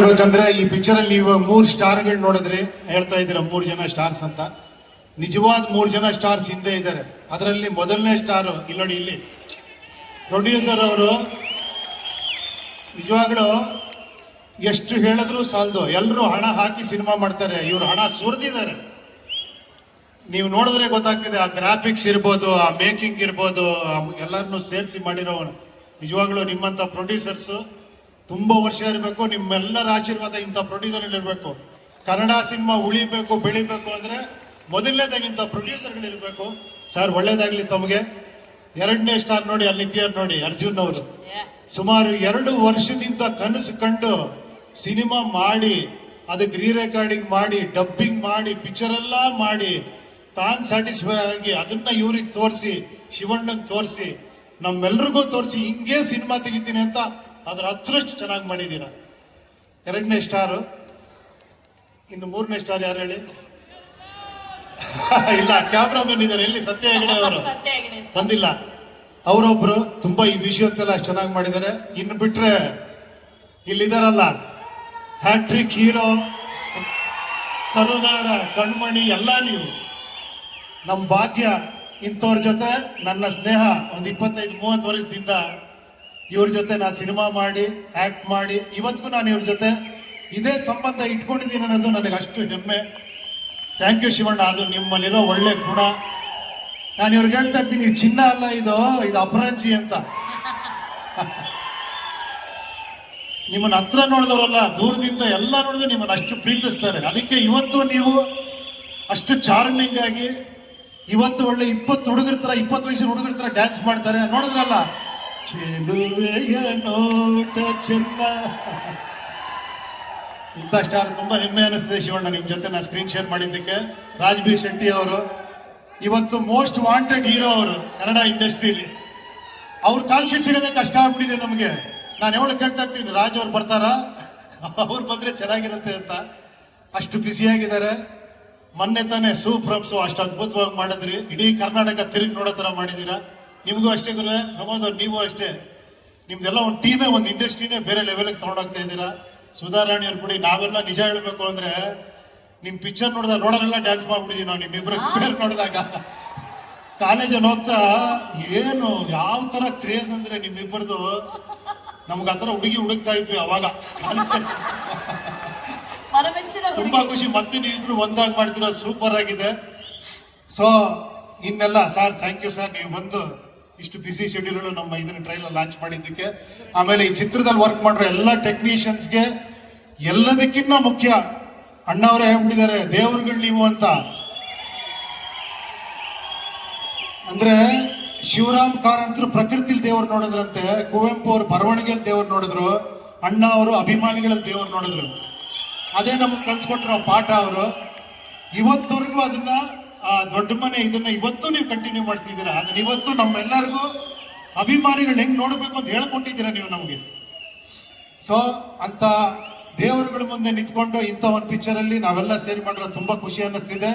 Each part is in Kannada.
ಹೇಳ್ಬೇಕಂದ್ರೆ ಈ ಪಿಕ್ಚರ್ ಅಲ್ಲಿ ಮೂರು ಸ್ಟಾರ್ಗಳು ನೋಡಿದ್ರಿ ಹೇಳ್ತಾ ಇದ್ದೀರಾ ಮೂರ್ ಜನ ಸ್ಟಾರ್ಸ್ ಅಂತ. ನಿಜವಾದ ಮೂರ್ ಜನ ಸ್ಟಾರ್ಸ್ ಹಿಂದೆ ಇದ್ದಾರೆ. ಅದರಲ್ಲಿ ಮೊದಲನೇ ಸ್ಟಾರ್ ಇಲ್ಲಿ ನೋಡಿ ಇಲ್ಲಿ. ಪ್ರೊಡ್ಯೂಸರ್ ಅವರು, ನಿಜವಾಗ್ಲೂ ಎಷ್ಟು ಹೇಳಿದ್ರು ಸಾಲದು. ಎಲ್ಲರೂ ಹಣ ಹಾಕಿ ಸಿನಿಮಾ ಮಾಡ್ತಾರೆ. ಇವ್ರು ಹಣ ಸುರಿದಿದ್ದಾರೆ. ನೀವು ನೋಡಿದ್ರೆ ಗೊತ್ತಾಗ್ತಿದೆ, ಆ ಗ್ರಾಫಿಕ್ಸ್ ಇರ್ಬೋದು, ಆ ಮೇಕಿಂಗ್ ಇರ್ಬೋದು ಎಲ್ಲರನ್ನೂ ಸೇರಿಸಿ ಮಾಡಿರೋ ನಿಜವಾಗ್ಲೂ ನಿಮ್ಮಂತ ಪ್ರೊಡ್ಯೂಸರ್ಸ್ ತುಂಬಾ ವರ್ಷ ಇರಬೇಕು ನಿಮ್ಮೆಲ್ಲರ ಆಶೀರ್ವಾದ ಇಂಥ ಪ್ರೊಡ್ಯೂಸರ್ ಇರಬೇಕು. ಕನ್ನಡ ಸಿನಿಮಾ ಉಳಿಬೇಕು ಬೆಳಿಬೇಕು ಅಂದ್ರೆ ಮೊದಲನೇದಾಗಿ ಇಂಥ ಪ್ರೊಡ್ಯೂಸರ್ಗಳು ಇರಬೇಕು. ಸರ್ ಒಳ್ಳೇದಾಗ್ಲಿ ತಮಗೆ. ಎರಡನೇ ಸ್ಟಾರ್ ನೋಡಿ ಅಲ್ಲಿ ನಿಂತಿಯಾರ್ ನೋಡಿ ಅರ್ಜುನ್ ಅವರು. ಸುಮಾರು ಎರಡು ವರ್ಷದಿಂದ ಕನಸು ಕಂಡು ಸಿನಿಮಾ ಮಾಡಿ ಅದಕ್ಕೆ ರೀ ರೆಕಾರ್ಡಿಂಗ್ ಮಾಡಿ ಡಬ್ಬಿಂಗ್ ಮಾಡಿ ಪಿಕ್ಚರ್ ಎಲ್ಲ ಮಾಡಿ ತಾನ್ ಸ್ಯಾಟಿಸ್ಫೈ ಆಗಿ ಅದನ್ನ ಇವ್ರಿಗೆ ತೋರಿಸಿ ಶಿವಣ್ಣಗ್ ತೋರಿಸಿ ನಮ್ಮೆಲ್ರಿಗೂ ತೋರಿಸಿ ಹಿಂಗೆ ಸಿನಿಮಾ ತೆಗಿತೀನಿ ಅಂತ ಅದ್ರ ಅದೃಷ್ಟು ಚೆನ್ನಾಗಿ ಮಾಡಿದ್ದೀರ? ಎರಡನೇ ಸ್ಟಾರು? ಇನ್ನು ಮೂರನೇ ಸ್ಟಾರ್ ಯಾರು ಹೇಳಿ? ಇಲ್ಲ ಕ್ಯಾಮ್ರಾಮನ್ ಇದ್ದಾರೆ. ಎಲ್ಲಿ ಸತ್ಯ ಹೆಗಡೆ ಅವರು. ಬಂದಿಲ್ಲ. ಅವರೊಬ್ರು ತುಂಬಾ ಈ ಎಲ್ಲ ಅಷ್ಟು ಚೆನ್ನಾಗಿ ಮಾಡಿದ್ದಾರೆ. ಇನ್ನು ಬಿಟ್ರೆ ಇಲ್ಲಿದಾರಲ್ಲ ಹ್ಯಾಟ್ರಿಕ್ ಹೀರೋ ಕರುನಾಡ ಕಣ್ಮಣಿ ಎಲ್ಲ ನೀವು. ನಮ್ಮ ಭಾಗ್ಯ ಇಂಥವ್ರ ಜೊತೆ ನನ್ನ ಸ್ನೇಹ ಒಂದು ಇಪ್ಪತ್ತೈದು ಮೂವತ್ತು ವರ್ಷದಿಂದ ಇವ್ರ ಜೊತೆ ನಾನು ಸಿನಿಮಾ ಮಾಡಿ ಆಕ್ಟ್ ಮಾಡಿ, ಇವತ್ತಿಗೂ ನಾನು ಇವ್ರ ಜೊತೆ ಇದೇ ಸಂಬಂಧ ಇಟ್ಕೊಂಡಿದ್ದೀನಿ ಅನ್ನೋದು ನನಗೆ ಅಷ್ಟು ಹೆಮ್ಮೆ. Thank you Shivanna. ಅದು ನಿಮ್ಮಲ್ಲಿರೋ ಒಳ್ಳೆ ಗುಣ. ನಾನು ಇವ್ರಿಗೆ ಹೇಳ್ತಾ ಇರ್ತೀನಿ ಚಿನ್ನ ಅಲ್ಲ ಇದು ಇದು ಅಪರಾಂಚಿ ಅಂತ. ನಿಮ್ಮನ್ನ ಹತ್ರ ನೋಡಿದವರಲ್ಲ, ದೂರದಿಂದ ಎಲ್ಲ ನೋಡಿದ್ರು ನಿಮ್ಮನ್ನ ಅಷ್ಟು ಪ್ರೀತಿಸ್ತಾರೆ. ಅದಕ್ಕೆ ಇವತ್ತು ನೀವು ಅಷ್ಟು ಚಾರ್ಮಿಂಗ್ ಆಗಿ, ಇವತ್ತು ಒಳ್ಳೆ ಇಪ್ಪತ್ತು ಹುಡುಗರ ತರ ಇಪ್ಪತ್ತು ವಯಸ್ಸಿನ ಹುಡುಗರ ತರ ಡ್ಯಾನ್ಸ್ ಮಾಡ್ತಾರೆ. ನೋಡಿದ್ರಲ್ಲ? ಚೆಲುವೆಯ ನೋಟ ಚೆನ್ನ ಇಂಥ ಸ್ಟಾರ್ ತುಂಬಾ ಹೆಮ್ಮೆ ಅನಿಸ್ತದೆ ಶಿವಣ್ಣ, ನಿಮ್ ಜೊತೆ ನಾ ಸ್ಕ್ರೀನ್ ಶೇರ್ ಮಾಡಿದ್ದಕ್ಕೆ. ರಾಜ್ಬೀರ್ ಶೆಟ್ಟಿ ಅವರು, ಇವತ್ತು ಮೋಸ್ಟ್ ವಾಂಟೆಡ್ ಹೀರೋ ಅವರು ಕನ್ನಡ ಇಂಡಸ್ಟ್ರಿಲಿ. ಅವ್ರ ಕಾಲ್ ಶೀಟ್ ಸಿಗೋದೇ ಕಷ್ಟ ಆಗ್ಬಿಟ್ಟಿದೆ ನಮಗೆ. ನಾನು ಯಾವಾಗ ಕೇಳ್ತಾ ಇರ್ತೀನಿ, ರಾಜ್ ಅವ್ರು ಬರ್ತಾರಾ? ಅವ್ರು ಬಂದ್ರೆ ಚೆನ್ನಾಗಿರುತ್ತೆ ಅಂತ. ಅಷ್ಟು ಬ್ಯುಸಿಯಾಗಿದ್ದಾರೆ ಮೊನ್ನೆ ತಾನೇ ಸೂಪ್ರಮ್ಸು ಅಷ್ಟು ಅದ್ಭುತವಾಗಿ ಮಾಡಿದ್ರಿ. ಇಡೀ ಕರ್ನಾಟಕ ತಿರುಗಿ ನೋಡೋ ಥರ ಮಾಡಿದೀರಾ ನಿಮಗೂ ಅಷ್ಟೇ ಗುರುವೆ ಪ್ರಮೋದ್ ಅವ್ರು ನೀವು ಅಷ್ಟೇ. ನಿಮ್ದೆಲ್ಲ ಒಂದು ಟೀಮೇ ಒಂದು ಇಂಡಸ್ಟ್ರಿನೇ ಬೇರೆ ಲೆವೆಲ್ಗೆ ತಗೊಂಡೋಗ್ತಾ ಇದ್ದೀರಾ? ಸುಧಾರಾಣಿ ಅವ್ರು ಬಿಡಿ ನಾವೆಲ್ಲ ನಿಜ ಹೇಳಬೇಕು ಅಂದ್ರೆ ನಿಮ್ ಪಿಕ್ಚರ್ ನೋಡಿದಾಗ ನೋಡೋರೆಲ್ಲ ಡ್ಯಾನ್ಸ್ ಮಾಡ್ಬಿಟ್ಟಿದೀವಿ ನಾವು ನಿಮ್ಮಿಬ್ರು ಪೇರ್ ನೋಡಿದಾಗ. ಕಾಲೇಜಲ್ಲಿ ಹೋಗ್ತಾ ಏನು ಯಾವ ತರ ಕ್ರೇಜ್ ಅಂದ್ರೆ ನಿಮ್ಮಿಬ್ಬರದು ನಮ್ಗೆ ಆತರ ಹುಡುಗಿ ಹುಡುಕ್ತಾ ಇದ್ವಿ ಅವಾಗ. ತುಂಬಾ ಖುಷಿ ಮತ್ತೆ ನೀವಿಬ್ರು ಒಂದಾಗಿ ಮಾಡ್ತಿರೋ ಸೂಪರ್ ಆಗಿದೆ. ಸೊ ಇನ್ನೆಲ್ಲ ಸರ್ ಥ್ಯಾಂಕ್ ಯು ಸರ್ ನೀವು ಬಂದು ಇಷ್ಟು ಬಿಸಿ ಶೆಡ್ಯೂಲ್ ನಮ್ಮ ಇದನ್ನ ಟ್ರೈಲರ್ ಲಾಂಚ್ ಮಾಡಿದ್ದಕ್ಕೆ. ಆಮೇಲೆ ಈ ಚಿತ್ರದಲ್ಲಿ ವರ್ಕ್ ಮಾಡಿರೋ ಎಲ್ಲ ಟೆಕ್ನಿಷಿಯನ್ಸ್ಗೆ ಎಲ್ಲದಕ್ಕಿಂತ ಮುಖ್ಯ ಅಣ್ಣವರೇ ಹೇಳ್ಬಿಟ್ಟಿದ್ದಾರೆ, ದೇವ್ರುಗಳು ನೀವು ಅಂತ. ಅಂದ್ರೆ ಶಿವರಾಮ್ ಕಾರಂತರು ಪ್ರಕೃತಿಲಿ ದೇವರು ನೋಡಿದ್ರಂತೆ, ಕುವೆಂಪು ಅವರು ಬರವಣಿಗೆಯಲ್ಲಿ ದೇವರು ನೋಡಿದ್ರು, ಅಣ್ಣ ಅವರು ಅಭಿಮಾನಿಗಳಲ್ಲಿ ದೇವರು ನೋಡಿದ್ರು. ಅದೇ ನಮಗೆ ಕಲ್ಸ್ಕೊಟ್ರು ಪಾಠ ಅವರು. ಇವತ್ತವರೆಗೂ ಅದನ್ನ ಆ ದೊಡ್ಡ ಮನೆ ಇದನ್ನ ಇವತ್ತು ನೀವು ಕಂಟಿನ್ಯೂ ಮಾಡ್ತಿದ್ದೀರಾ? ಅದನ್ನ ಇವತ್ತು ನಮ್ಮೆಲ್ಲರಿಗೂ ಅಭಿಮಾನಿಗಳು ಹೆಂಗ್ ನೋಡಬೇಕು ಅಂತ ಹೇಳ್ಕೊಟ್ಟಿದ್ದೀರಾ ನೀವು ನಮಗೆ? ಸೊ ಅಂತ ದೇವರುಗಳ ಮುಂದೆ ನಿಂತ್ಕೊಂಡು ಇಂಥ ಒಂದು ಪಿಕ್ಚರ್ ಅಲ್ಲಿ ನಾವೆಲ್ಲ ಸೇರಿ ಮಾಡಿರೋ ತುಂಬಾ ಖುಷಿ ಅನ್ನಿಸ್ತಿದೆ.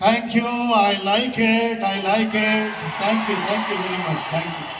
Thank you I like it I like it thank you thank you very much thank you